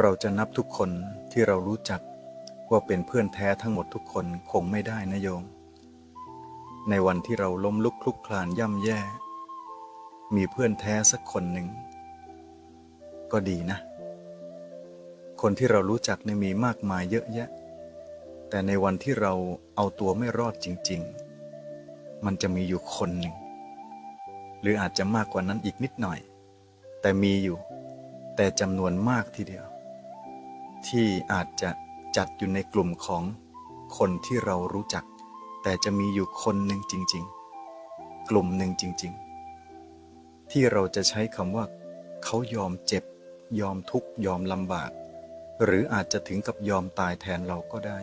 เราจะนับทุกคนที่เรารู้จักว่าเป็นเพื่อนแท้ทั้งหมดทุกคนคงไม่ได้นะโยม ในวันที่เราล้มลุกคลุกคลานย่ำแย่ มีเพื่อนแท้สักคนหนึ่ง ก็ดีนะ คนที่เรารู้จักเนี่ยมีมากมายเยอะแยะ แต่ในวันที่เราเอาตัวไม่รอดจริง ๆ มันจะมีอยู่คนหนึ่ง หรืออาจจะมากกว่านั้นอีกนิดหน่อย แต่มีอยู่ แต่จำนวนมากทีเดียว ที่อาจจะจัดอยู่ในกลุ่มของคนที่เรารู้จัก แต่จะมีอยู่คนหนึ่งจริง ๆ กลุ่มหนึ่งจริง ๆ ที่เราจะใช้คำว่า เขายอมเจ็บ ยอมทุกข์ยอมลำบาก หรืออาจจะถึงกับยอมตายแทนเราก็ได้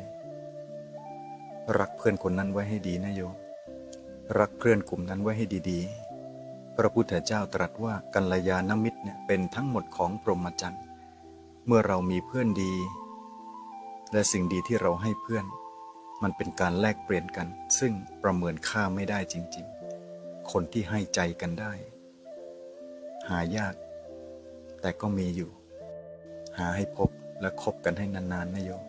รักเพื่อนคนนั้นไว้ให้ดีนะโยมรักเพื่อนกลุ่มนั้นไว้ให้ดีๆ พระพุทธเจ้าตรัสว่ากัลยาณมิตรเนี่ยเป็นทั้งหมดของพรหมจรรย์ เมื่อเรามีเพื่อนดี และสิ่งดีที่เราให้เพื่อน มันเป็นการแลกเปลี่ยนกัน ซึ่งประเมินค่าไม่ได้จริง ๆ คนที่ให้ใจกันได้ หายาก แต่ก็มีอยู่ หาให้พบและคบกันให้นานๆนะโยม